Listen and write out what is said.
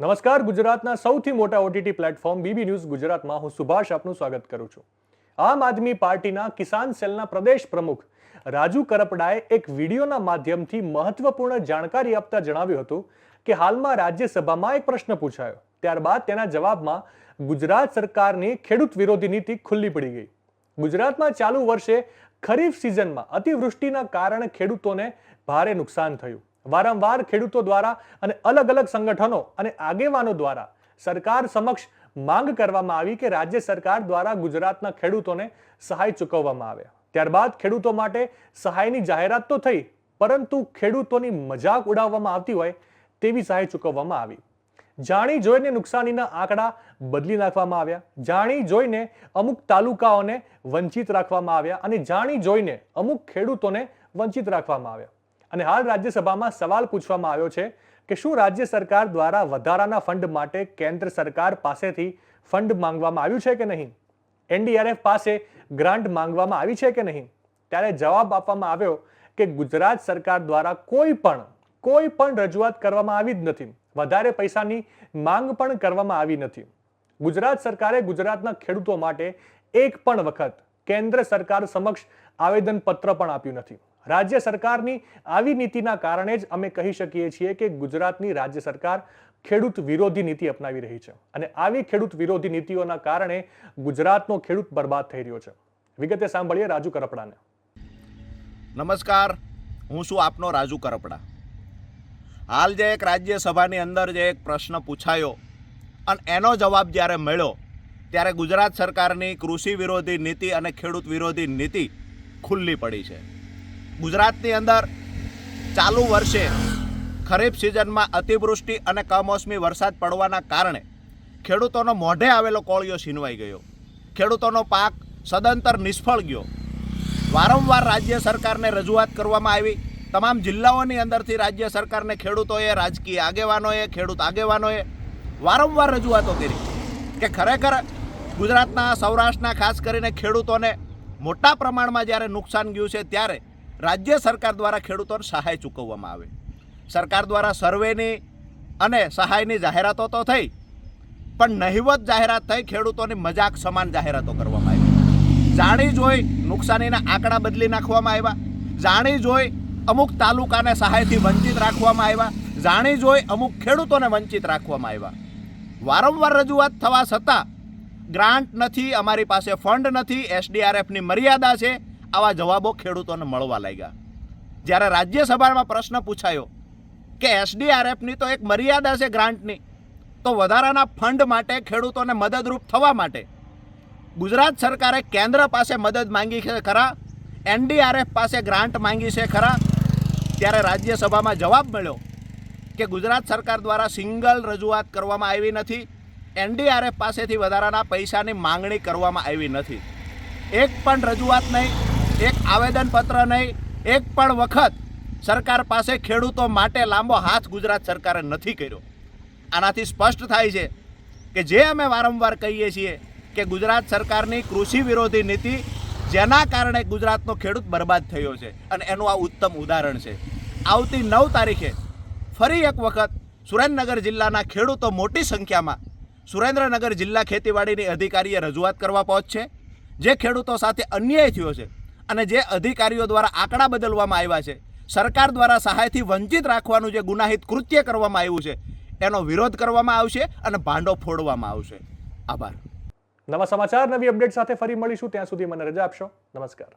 નમસ્કાર, ગુજરાતના સૌથી મોટા ઓટીટી પ્લેટફોર્મ બીબી ન્યૂઝ ગુજરાતમાં હું સુભાષ આપનું સ્વાગત કરું છું. આમ આદમી પાર્ટીના કિસાન સેલના પ્રદેશ પ્રમુખ રાજુ કરપડાએ એક વિડીયોના માધ્યમથી મહત્વપૂર્ણ જાણકારી આપતા જણાવ્યું હતું કે હાલમાં રાજ્યસભામાં એક પ્રશ્ન પૂછાયો. ત્યારબાદ તેના જવાબમાં ગુજરાત સરકારની ખેડૂત વિરોધી નીતિ ખુલ્લી પડી ગઈ. ગુજરાતમાં ચાલુ વર્ષે ખરીફ સિઝનમાં અતિવૃષ્ટિના કારણે ખેડૂતોને ભારે નુકસાન થયું. વારંવાર ખેડૂતો દ્વારા અને અલગ અલગ સંગઠનો અને આગેવાનો દ્વારા સરકાર સમક્ષ માંગ કરવામાં આવી કે રાજ્ય સરકાર દ્વારા ગુજરાતના ખેડૂતોને સહાય ચૂકવવામાં આવે. ત્યારબાદ ખેડૂતો માટે સહાયની જાહેરાત તો થઈ, પરંતુ ખેડૂતોની મજાક ઉડાવવામાં આવતી હોય તેવી સહાય ચૂકવવામાં આવી. જાણી જોઈને નુકસાનીના આંકડા બદલી નાખવામાં આવ્યા. જાણી જોઈને અમુક તાલુકાઓને વંચિત રાખવામાં આવ્યા અને જાણી જોઈને અમુક ખેડૂતોને વંચિત રાખવામાં આવ્યા. અને હાલ રાજ્યસભામાં સવાલ પૂછવામાં આવ્યો છે કે શું રાજ્ય સરકાર દ્વારા વધારાના ફંડ માટે કેન્દ્ર સરકાર પાસેથી ફંડ માંગવામાં આવ્યું છે કે નહીં? એનડીઆરએફ પાસે ગ્રાન્ટ માંગવામાં આવી છે કે નહીં? ત્યારે જવાબ આપવામાં આવ્યો કે ગુજરાત સરકાર દ્વારા કોઈ પણ કોઈ પણ રજૂઆત કરવામાં આવી જ નથી. વધારે પૈસાની માંગ પણ કરવામાં આવી નથી. ગુજરાત સરકારે ગુજરાતના ખેડૂતો માટે એક પણ વખત કેન્દ્ર સરકાર સમક્ષ આવેદન પત્ર પણ આપ્યું નથી. રાજ્ય સરકારની આવી નીતિના કારણે જ અમે કહી શકીએ છીએ કે ગુજરાતની રાજ્ય સરકાર ખેડૂત વિરોધી નીતિ અપનાવી રહી છે. અને આવી ખેડૂત વિરોધી નીતિઓના કારણે ગુજરાતનો ખેડૂત બરબાદ થઈ રહ્યો છે. વિગતે સાંભળીએ રાજુ કરપડાને. નમસ્કાર. હું છું આપનો રાજુ કરપડા. હાલ જે એક રાજ્યસભાની અંદર જે એક પ્રશ્ન પૂછાયો અને એનો જવાબ જ્યારે મળ્યો ત્યારે ગુજરાત સરકારની કૃષિ વિરોધી નીતિ અને ખેડૂત વિરોધી નીતિ ખુલ્લી પડી છે. ગુજરાતની અંદર ચાલુ વર્ષે ખરીફ સિઝનમાં અતિવૃષ્ટિ અને કમોસમી વરસાદ પડવાના કારણે ખેડૂતોનો મોઢે આવેલો કોળિયો છીનવાઈ ગયો. ખેડૂતોનો પાક સદંતર નિષ્ફળ ગયો. વારંવાર રાજ્ય સરકારને રજૂઆત કરવામાં આવી. તમામ જિલ્લાઓની અંદરથી રાજ્ય સરકારને ખેડૂતોએ, રાજકીય આગેવાનોએ, ખેડૂત આગેવાનોએ વારંવાર રજૂઆતો કરી કે ખરેખર ગુજરાતના સૌરાષ્ટ્રના ખાસ કરીને ખેડૂતોને મોટા પ્રમાણમાં જ્યારે નુકસાન ગયું છે ત્યારે રાજ્ય સરકાર દ્વારા ખેડૂતોને સહાય ચૂકવવામાં આવે. સરકાર દ્વારા સર્વેની અને સહાયની જાહેરાતો તો થઈ, પણ નહિવત જાહેરાત થઈ, ખેડૂતોની મજાક સમાન જાહેરાતો કરવામાં આવી. જાણી જોઈ નુકસાનીના આંકડા બદલી નાખવામાં આવ્યા. જાણી જોઈ અમુક તાલુકાને સહાયથી વંચિત રાખવામાં આવ્યા. જાણી જોઈ અમુક ખેડૂતોને વંચિત રાખવામાં આવ્યા. વારંવાર રજૂઆત થવા છતાં ગ્રાન્ટ નથી, અમારી પાસે ફંડ નથી, એસડીઆરએફની મર્યાદા છે. આવા જવાબો ખેડૂતોને મળવા લાગ્યા. જ્યારે રાજ્યસભામાં પ્રશ્ન પૂછાયો કે એસડીઆરએફની તો એક મર્યાદા છે ગ્રાન્ટની, તો વધારાના ફંડ માટે ખેડૂતોને મદદરૂપ થવા માટે ગુજરાત સરકારે કેન્દ્ર પાસે મદદ માંગી છે ખરા? એનડીઆરએફ પાસે ગ્રાન્ટ માંગી છે ખરા? ત્યારે રાજ્યસભામાં જવાબ મળ્યો કે ગુજરાત સરકાર દ્વારા સિંગલ રજૂઆત કરવામાં આવી નથી, એનડીઆરએફ પાસેથી વધારાના પૈસાની માંગણી કરવામાં આવી નથી. એક પણ રજૂઆત નહીં એક આવેદનપત્ર નહીં, એક પણ વખત સરકાર પાસે ખેડૂતો માટે લાંબો હાથ ગુજરાત સરકારે નથી કર્યો. આનાથી સ્પષ્ટ થાય છે કે જે અમે વારંવાર કહીએ છીએ કે ગુજરાત સરકારની કૃષિ વિરોધી નીતિ જેના કારણે ગુજરાતનો ખેડૂત બરબાદ થયો છે અને એનું આ ઉત્તમ ઉદાહરણ છે. આવતી નવ તારીખે ફરી એક વખત સુરેન્દ્રનગર જિલ્લાના ખેડૂતો મોટી સંખ્યામાં સુરેન્દ્રનગર જિલ્લા ખેતીવાડીની અધિકારીએ રજૂઆત કરવા પહોંચશે. જે ખેડૂતો સાથે અન્યાય થયો છે અને જે અધિકારીઓ દ્વારા આંકડા બદલવામાં આવ્યા છે, સરકાર દ્વારા સહાયથી વંચિત રાખવાનું જે ગુનાહિત કૃત્ય કરવામાં આવ્યું છે, એનો વિરોધ કરવામાં આવશે અને ભાંડો ફોડવામાં આવશે. આભાર. નવા સમાચાર, નવી અપડેટ સાથે ફરી મળીશું. ત્યાં સુધી મને રજા આપશો. નમસ્કાર.